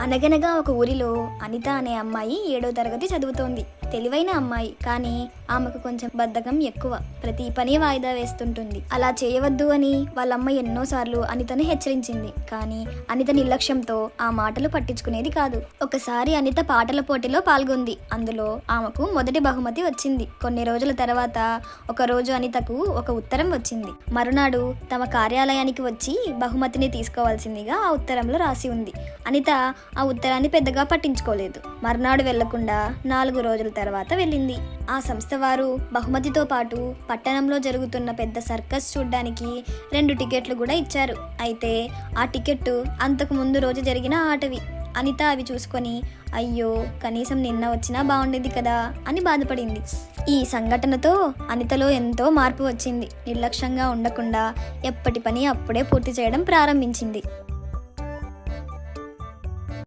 అనగనగా ఒక ఊరిలో అనిత అనే అమ్మాయి ఏడో తరగతి చదువుతోంది. తెలివైన అమ్మాయి కానీ ఆమెకు కొంచెం బద్ధకం ఎక్కువ. ప్రతి పని వాయిదా వేస్తుంటుంది. అలా చేయవద్దు అని వాళ్ళమ్మ ఎన్నోసార్లు అనితను హెచ్చరించింది. కానీ అనిత నిర్లక్ష్యంతో ఆ మాటలు పట్టించుకునేది కాదు. ఒకసారి అనిత పాటల పోటీలో పాల్గొంది. అందులో ఆమెకు మొదటి బహుమతి వచ్చింది. కొన్ని రోజుల తర్వాత ఒక రోజు అనితకు ఒక ఉత్తరం వచ్చింది. మరునాడు తమ కార్యాలయానికి వచ్చి బహుమతిని తీసుకోవాల్సిందిగా ఆ ఉత్తరంలో రాసి ఉంది. అనిత ఆ ఉత్తరాన్ని పెద్దగా పట్టించుకోలేదు. మరునాడు వెళ్ళకుండా నాలుగు రోజుల తర్వాత వెళ్ళింది. ఆ సంస్థ వారు బహుమతితో పాటు పట్టణంలో జరుగుతున్న పెద్ద సర్కస్ చూడ్డానికి రెండు టికెట్లు కూడా ఇచ్చారు. అయితే ఆ టికెట్టు అంతకు ముందు రోజు జరిగిన ఆటవి. అనిత అవి చూసుకొని అయ్యో కనీసం నిన్న వచ్చినా బాగుండేది కదా అని బాధపడింది. ఈ సంఘటనతో అనితలో ఎంతో మార్పు వచ్చింది. నిర్లక్ష్యంగా ఉండకుండా ఎప్పటి పని అప్పుడే పూర్తి చేయడం ప్రారంభించింది.